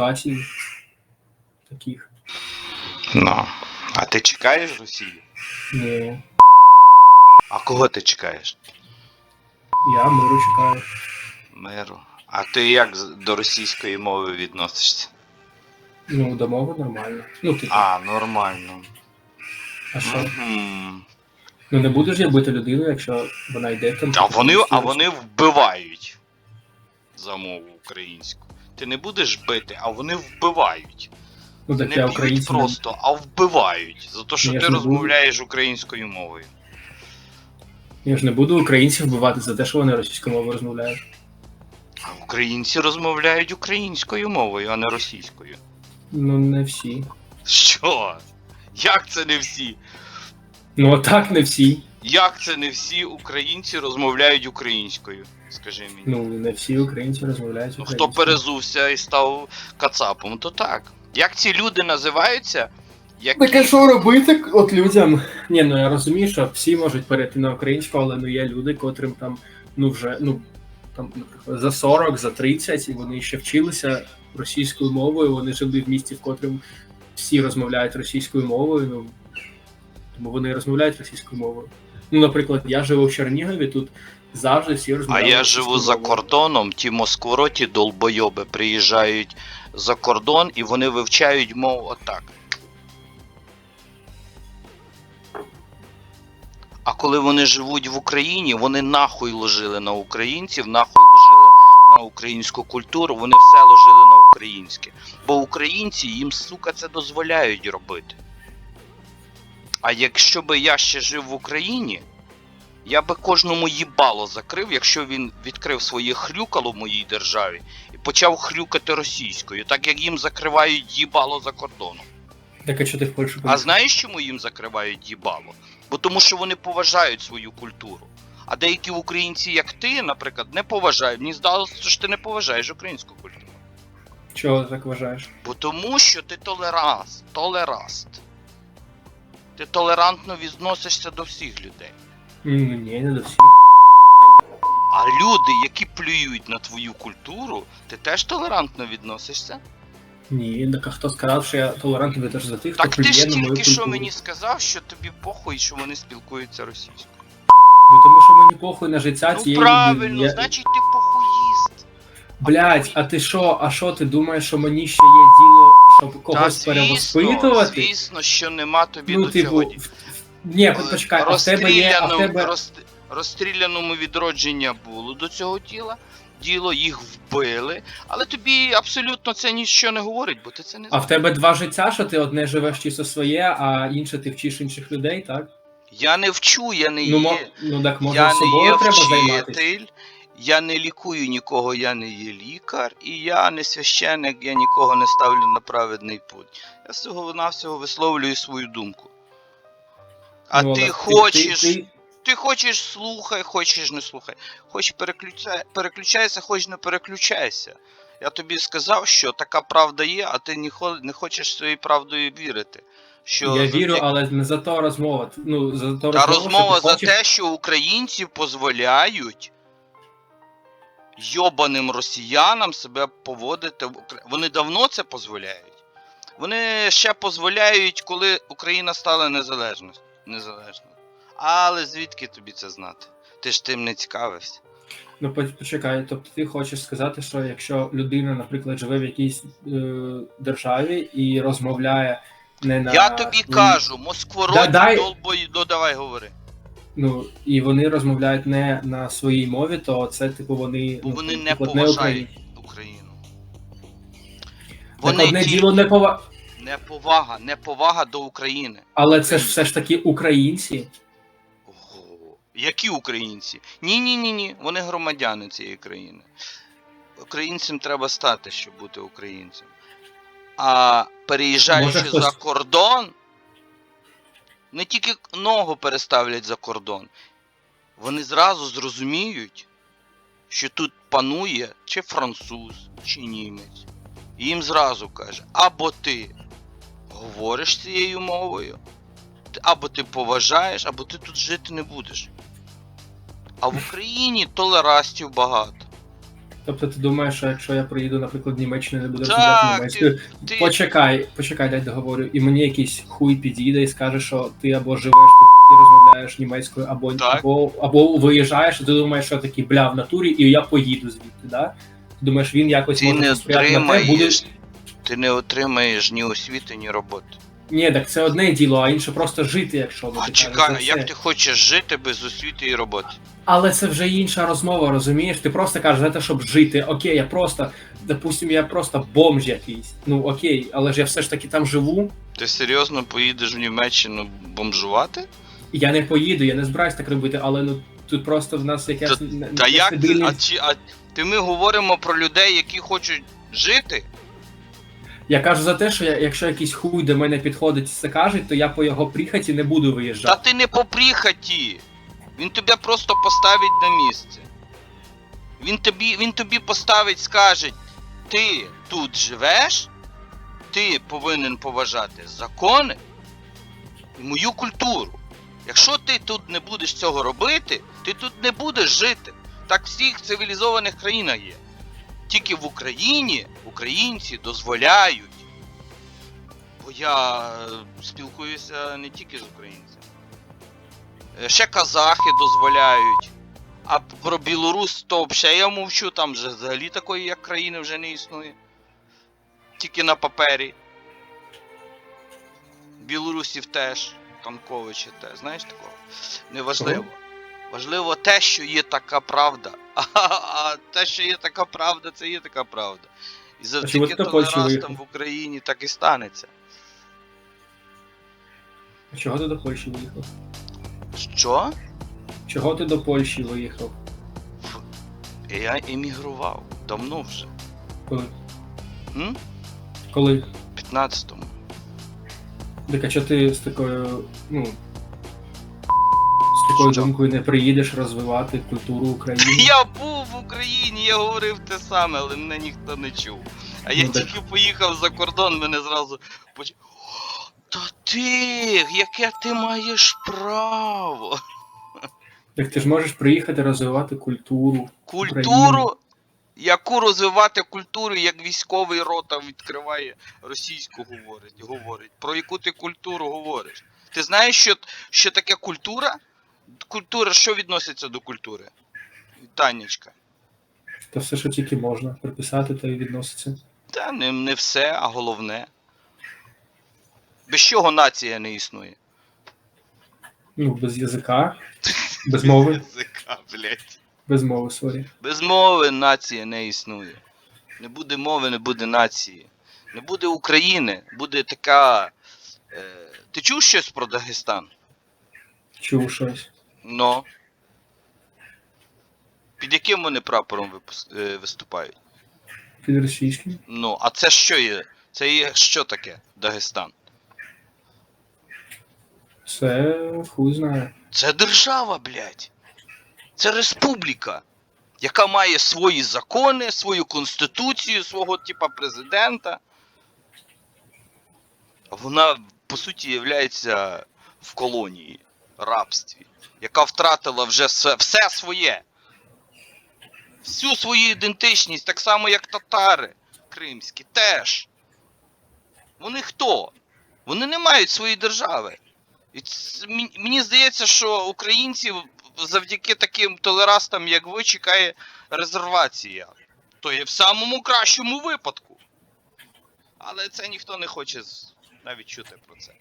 ситуацій таких. Ну. А ти чекаєш Росію? Ні, А кого ти чекаєш? я миру чекаю. Миру. А ти як до російської мови відносишся? Ну, до мови нормально. Ну, типу, А, нормально. а що? Мгм. Ну не будеш я бити людину, якщо вона йде там. А вони, а вони вбивають за мову українську. Ти не будеш бити, а вони вбивають. Ну Не так я б'ють не- просто, а вбивають. За те, що Я ти не буду. розмовляєш українською мовою. Я ж не буду українців вбивати за те, що вони російською мовою розмовляють. А українці розмовляють українською мовою, а не російською. Ну не всі. Що? Як це не всі? Ну так не всі. Як це не всі українці розмовляють українською? Скажи мені. Ну не всі українці розмовляють Ну, українською. хто перезувся і став кацапом, то так. Як ці люди називаються? Які... Так а що робити от людям? Ні, ну я розумію, що всі можуть перейти на українську, але ну є люди, котрим там ну вже ну там, наприклад, за 40, за 30, і вони ще вчилися російською мовою. Вони жили в місті, в котрому всі розмовляють російською мовою. Ну тому вони розмовляють російською мовою. Ну, наприклад, я живу в Чернігові, тут завжди всі А розмовляють. я живу за мовою. кордоном, ті москвороті долбойоби приїжджають за кордон і вони вивчають мову отак. А коли вони живуть в Україні, вони нахуй ложили на українців, нахуй ложили на українську культуру, вони все ложили на українське. Бо українці їм, сука, це дозволяють робити. А якщо би я ще жив в Україні, я би кожному їбало закрив, якщо він відкрив своє хрюкало в моїй державі і почав хрюкати російською, так як їм закривають їбало за кордоном. Так, а що ти в Польщу А знаєш, чому їм закривають їбало? Бо тому що вони поважають свою культуру. А деякі українці, як ти, наприклад, не поважають. Мені здалося, що ти не поважаєш українську культуру. Чого ти так вважаєш? Бо тому що ти толеранс, толераст. Ти толерантно відносишся до всіх людей. Ні, не до всіх. А люди, які плюють на твою культуру, ти теж толерантно відносишся? Ні, так а хто сказав, що я толерантний теж за тих, хто Так ти плює ж на мою тільки що культуру. мені сказав, що тобі похуй, що вони спілкуються російською. Ну, тому що мені похуй на життя Ну цієї правильно, людини. Я- значить ти похуїст. Блядь, а ти що, а що ти думаєш, що мені ще є діло, щоб когось Та перевоспитувати? звісно, що нема тобі ну, до типу, цього. Ні, почекай, а в тебе є, а в Розстріляному- тебе. роз- Розстріляному відродження було до цього тіла. Діло їх вбили, але тобі абсолютно це нічого не говорить, бо ти це не А в тебе два життя, що ти одне живеш чисто своє, а інше ти вчиш інших людей, так? Я не вчу, я не Ну, є. ну так може я не собою є треба займатися. вчитель, я не лікую нікого, я не є лікар, і я не священник, я нікого не ставлю на праведний путь. Я всього навсього висловлюю свою думку. А Ну, ти хочеш, ти, ти- хочеш слухай, хочеш не слухай. Хоч переключай, переключайся, хоч не переключайся. Я тобі сказав, що така правда є, а ти не, не хочеш своєю правдою вірити. Що Я вірю, те- але не за то розмова. Ну, за то та розмова, розмова за хочеш... те, що українці дозволяють йобаним росіянам себе поводити. в Укра- Вони давно це дозволяють. Вони ще дозволяють, коли Україна стала незалежною. незалежною. Але звідки тобі це знати? Ти ж тим не цікавився. Ну, почекай, тобто ти хочеш сказати, що якщо людина, наприклад, живе в якійсь е, державі і розмовляє не на Я тобі кажу, москвороді Да, дай- долбої, ну давай говори. Ну і вони розмовляють не на своїй мові, то це типу вони Бо ну, вони не наприклад, поважають українці. Україну. Так Вони одне тільки... діло не пова... Неповага, неповага до України. але це ж все ж таки українці. Ого. Які українці? Ні, ні, ні, ні. Вони громадяни цієї країни. Українцем треба стати, щоб бути українцем. А переїжджаючи Може, хтось- за кордон, не тільки ногу переставлять за кордон, вони зразу зрозуміють, що тут панує чи француз, чи німець. І їм зразу каже, або ти говориш цією мовою, або ти поважаєш, або ти тут жити не будеш. А в Україні толерастів багато. Тобто ти думаєш, що якщо я приїду, наприклад, в Німеччину, не буду Так, розмовляти німецькою. Ти... Почекай, почекай, дай договорю. І мені якийсь хуй підійде і скаже, що ти або живеш тут і розмовляєш німецькою, або, Так. або, або виїжджаєш, і ти думаєш, що такий бля в натурі, і я поїду звідти, да? Ти думаєш, він якось Ти може не посприяти на те, буде. отримаєш, ти не отримаєш ні освіти, ні роботи. Ні, так це одне діло, а інше просто жити, якщо ну, А чекай, як ти хочеш жити без освіти і роботи? Але це вже інша розмова, розумієш? Ти просто кажеш за те, щоб жити. Окей, я просто, допустим, я просто бомж якийсь. Ну окей, але ж я все ж таки там живу. Ти серйозно поїдеш в Німеччину бомжувати? Я не поїду, я не збираюсь так робити, але ну тут просто в нас якась не- Та як ти, а, чи, а ти ми говоримо про людей, які хочуть жити? Я кажу за те, що я, якщо якийсь хуй до мене підходить і це каже, то я по його прихоті не буду виїжджати. Та ти не по прихоті. Він тебе просто поставить на місце. Він тобі, він тобі поставить, скаже, ти тут живеш, ти повинен поважати закони і мою культуру. Якщо ти тут не будеш цього робити, ти тут не будеш жити. Так в всіх цивілізованих країнах є. Тільки в Україні українці дозволяють. Бо я е, спілкуюся не тільки з українцями. Е, Ще казахи дозволяють. А про Білорус то взагалі я мовчу, там же взагалі такої як країни вже не існує. Тільки на папері. Білорусів теж, Танковича теж, знаєш такого? Неважливо. Важливо те, що є така правда. А, а те, що є така правда, це є така правда. І завдяки толерантам в Україні так і станеться. Чого ти до Польщі виїхав? Що? Чого ти до Польщі виїхав? Я емігрував давно вже. Коли? М? Коли? В 15-му. Так а чого ти з такою, ну. Такою Що? думкою не приїдеш розвивати культуру України? Я був в Україні, я говорив те саме, але мене ніхто не чув. А я Ну, так- тільки поїхав за кордон, мене зразу поч... «О, Та ти, яке ти маєш право? Так ти ж можеш приїхати розвивати культуру. Культуру, яку розвивати культуру, як військовий рота відкриває російську говорить, говорить. Про яку ти культуру говориш? Ти знаєш, що, що таке культура? Культура, що відноситься до культури? Танечка. Та все, що тільки можна приписати, то і відноситься. Та не, не все, а головне. Без чого нація не існує? Ну, без язика, без мови, Язика, блядь. без мови, сорі. Без мови нація не існує. Не буде мови, не буде нації. Не буде України, буде така. Е... Ти чув щось про Дагестан? Чув щось. Ну. Під яким вони прапором випус- е, виступають? Під російським. Ну, а це що є? Це є що таке Дагестан? Це хуй знає. Це держава, блядь. Це республіка, яка має свої закони, свою конституцію, свого типа президента. Вона, по суті, є в колонії, рабстві, яка втратила вже все, все своє. Всю свою ідентичність, так само як татари кримські, теж. Вони хто? Вони не мають своєї держави. І ц- мені- здається, що українців завдяки таким толерастам, як ви, чекає резервація. То є в самому кращому випадку. Але це ніхто не хоче навіть чути про це.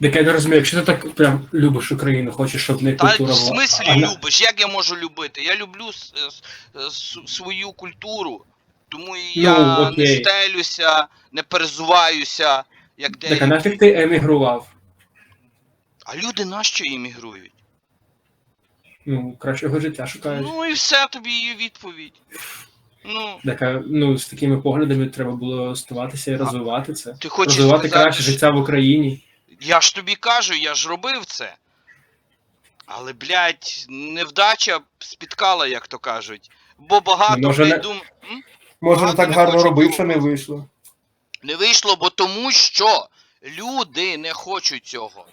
Так я не розумію, якщо ти так прям любиш Україну, хочеш, щоб не Та культура в була. смислі а, любиш? Як я можу любити? Я люблю с- с- с- свою культуру, тому і я Ну, не окей. стелюся, не перезуваюся, як Так, а деякі. нафіг ти емігрував? А люди нащо іммігрують? Ну, кращого життя шукають. Ну і все тобі є відповідь. Ну, Так, а, ну, з такими поглядами треба було ставатися і розвивати це. ти хочеш Розвивати сказати, краще що- життя в Україні. Я ж тобі кажу, я ж робив це. Але, блядь, невдача спіткала, як то кажуть. Бо багато Ну, може, не- дум... М? Може, Багато не хочуть цього. вийшло. не вийшло, бо тому що люди не хочуть цього.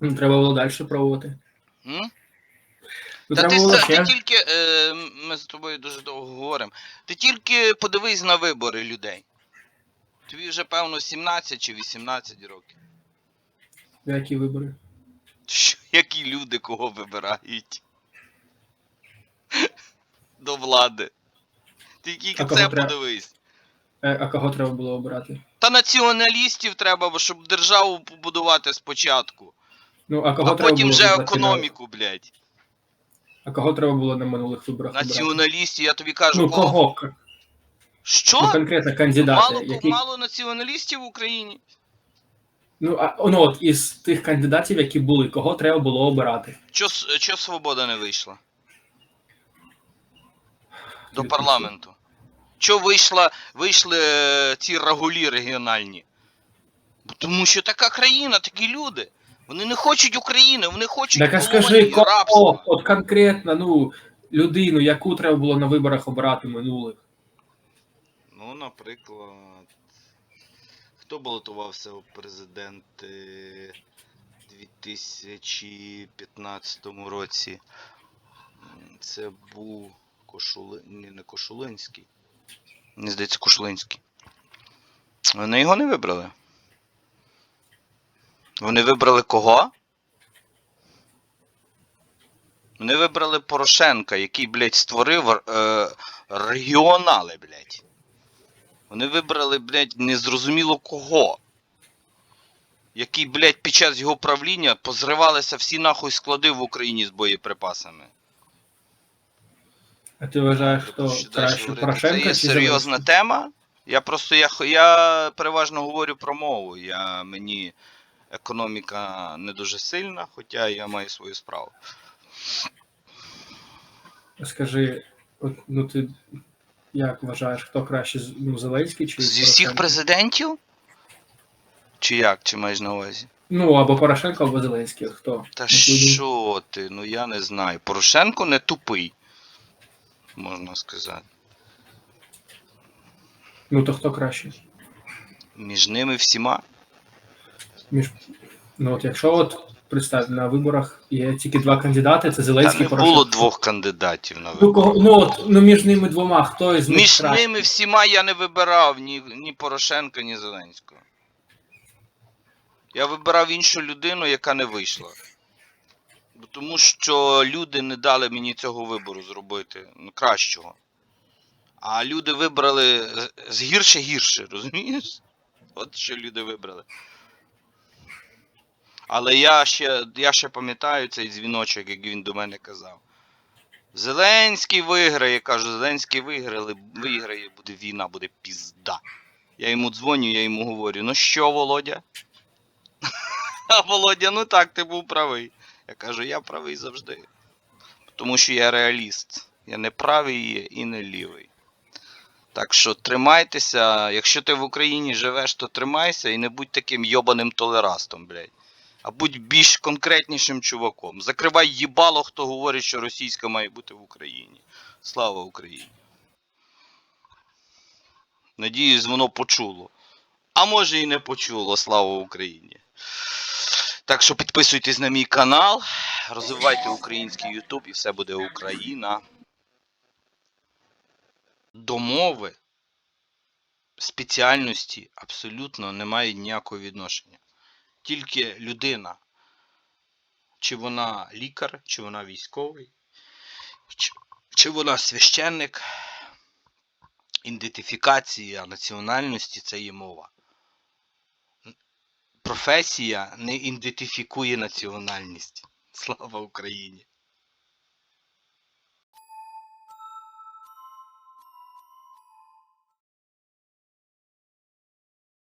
Ну, Треба було далі пробувати. М? Ну, Та треба ти, було с- ти ще. тільки, е, ми з тобою дуже довго говоримо. Ти тільки подивись на вибори людей. Тобі вже, певно, 17 чи 18 років. Які вибори? Що, які люди кого вибирають? До влади. Ти тільки це треба? подивись. Е, А кого треба було обирати? Та націоналістів треба, щоб державу побудувати спочатку, Ну, а кого а треба потім було вже економіку, блядь. А кого треба було на минулих виборах? Націоналістів, я тобі кажу, Ну, кого? К- Що? Ну, конкретно кандидати, Мало, які... мало націоналістів в Україні. Ну, а, ну, от, із тих кандидатів, які були, кого треба було обирати? Чо, чо свобода не вийшла? До парламенту. Чо вийшла, вийшли е, ці рагулі регіональні? Тому що така країна, такі люди. Вони не хочуть України, вони хочуть Так а скажи, кого? От конкретно, ну, людину, яку треба було на виборах обирати минулих? Ну, наприклад, хто балотувався у президенти у 2015 році? Це був Кошули... Ні, не Кошулинський. Мені здається, Кошулинський. Вони його не вибрали. Вони вибрали кого? Вони вибрали Порошенка, який, блядь, створив е, регіонали, блядь. Вони вибрали, блядь, незрозуміло кого. Який, блядь, під час його правління позривалися всі нахуй склади в Україні з боєприпасами. А ти вважаєш, що краще? Порошенка Це є серйозна тема. Я просто я, я переважно говорю про мову. Я, мені економіка не дуже сильна, хоча я маю свою справу. Скажи, от, ну ти як вважаєш, хто краще, ну, Зеленський чи Зі всіх Порошенко? президентів? Чи як? Чи маєш на увазі? Ну, або Порошенко, або Зеленський. Хто? Та що ти? Ну я не знаю. Порошенко не тупий, можна сказати. Ну, то хто краще? Між ними всіма. Між... Ну, от якщо от представ, на виборах є тільки два кандидати, це Та Зеленський не було двох кандидатів на Ну, кого, ну, от, ну, між ними двома, хто із них Між краще? ними всіма я не вибирав ні, ні Порошенка, ні Зеленського. Я вибирав іншу людину, яка не вийшла. Тому що люди не дали мені цього вибору зробити ну, кращого. А люди вибрали з- з гірше гірше, розумієш? От що люди вибрали. Але я ще, я ще пам'ятаю цей дзвіночок, як він до мене казав. Зеленський виграє, кажу, Зеленський виграє, виграє, буде війна, буде пізда. Я йому дзвоню, я йому говорю, ну що, Володя? А Володя, ну так, ти був правий. Я кажу, я правий завжди. Тому що я реаліст. Я не правий і не лівий. Так що тримайтеся, якщо ти в Україні живеш, то тримайся і не будь таким йобаним толерастом, блядь. А будь більш конкретнішим чуваком. Закривай їбало, хто говорить, що російська має бути в Україні. Слава Україні. Надіюсь, воно почуло. А може і не почуло, слава Україні. Так що підписуйтесь на мій канал, розвивайте український YouTube і все буде Україна. До мови, спеціальності абсолютно не мають ніякого відношення. Тільки людина, чи вона лікар, чи вона військовий, чи, чи вона священник, ідентифікація національності це є мова. Професія не ідентифікує національність. Слава Україні!